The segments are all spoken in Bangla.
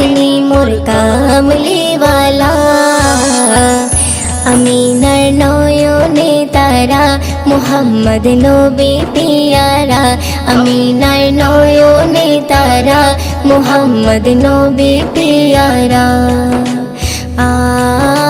তিনি মোর কামলিওয়ালা আমি নয়নে তারা মোহাম্মদ নবী পিয়ারা আমি নয়নে তারা মোহাম্মদ নবী পিয়ারা আ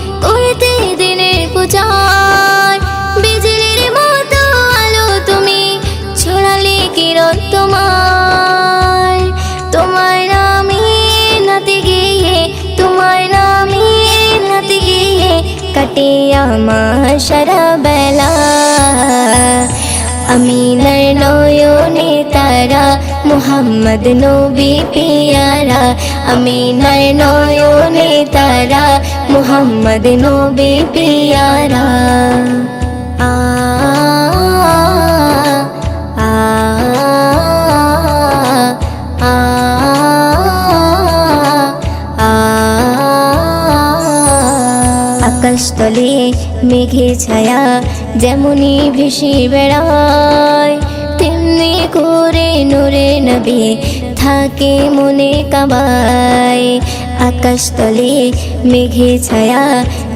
সারা বেলা আমি নয়নে তারা মোহাম্মদ নবী পিয়ারা আমি নয়নে তারা মোহাম্মদ নবী পিয়ারা আ আকাশতলে মেঘে ছায়া যেমনই ভেসে বেড়ায়, তেমনি করে নূরে নবী থাকে মনে কাবায়। আকাশতলে মেঘে ছায়া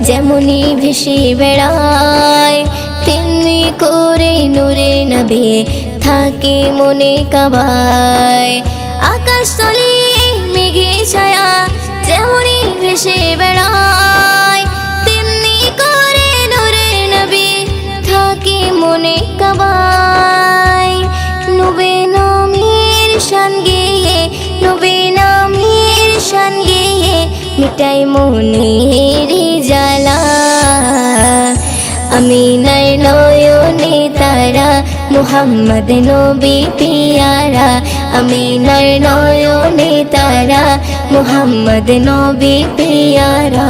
যেমনই ভেসে বেড়ায়, তেমনি করে নূরে নবী থাকে মনে কাবায়। আকাশতলে মেঘে ছায়া যেমনই ভেসে বেড়ায় মিটাই মনের জ্বালা। আমি নয়নে তারা, মোহাম্মদ নবী পিয়ারা। আমি নয়নে তারা, মোহাম্মদ নবী পিয়ারা।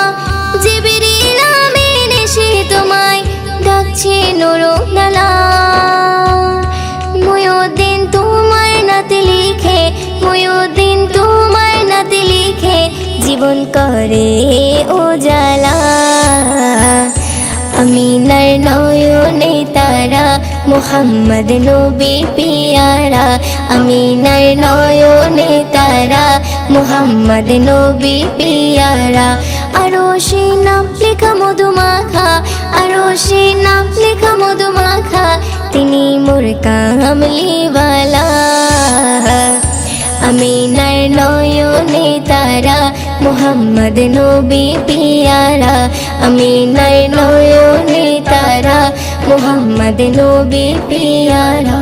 জীবন করে উজালা আমি নয়নে তারা, মোহাম্মদ নবী পিয়ারা। আমি নয়নে তারা, মোহাম্মদ নবী পিয়ারা। আরও সে নাম লেখা মধুমাখা আরও সে নাম লেখা মধুমাখা। তিনি মোর কামলিওয়ালা মোহাম্মদ নবী পিয়ারা আমি নয়নে তারা মোহাম্মদ নবী পিয়ারা।